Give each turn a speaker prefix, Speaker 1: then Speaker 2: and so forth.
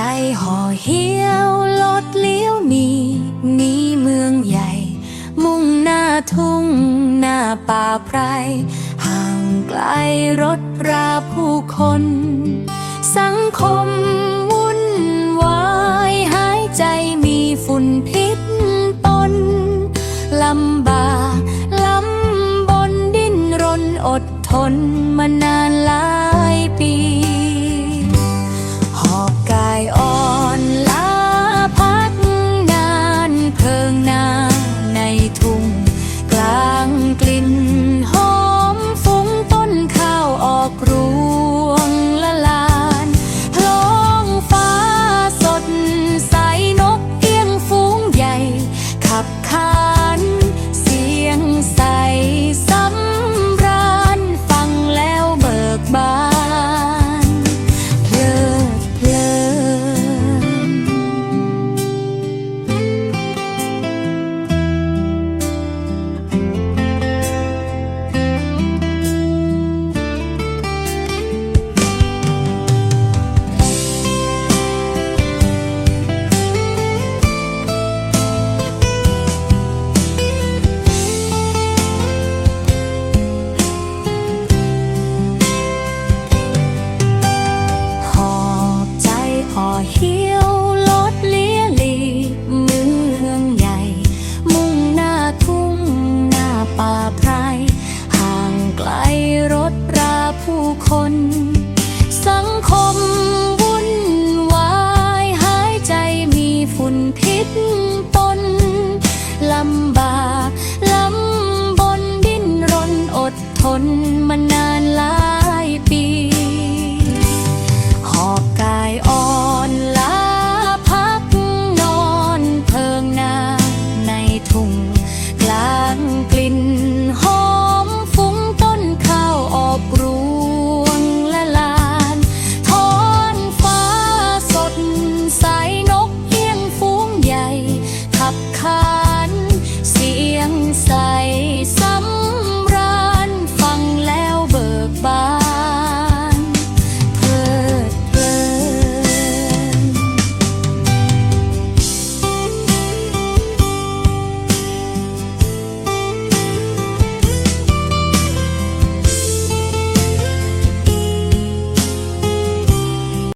Speaker 1: ใจห่อเหี่ยวลดเลี้ยวนี้นี้เมืองใหญ่ มุ่งหน้าทุ่งหน้าป่าไพรห่างไกลรถราผู้คน สังคมวุ่นวายหายใจมีฝุ่นพิษปนลำบากลำบนดิ้นรนอดทนมานาน ปนลำบากลำบนดิ้นรนอดทน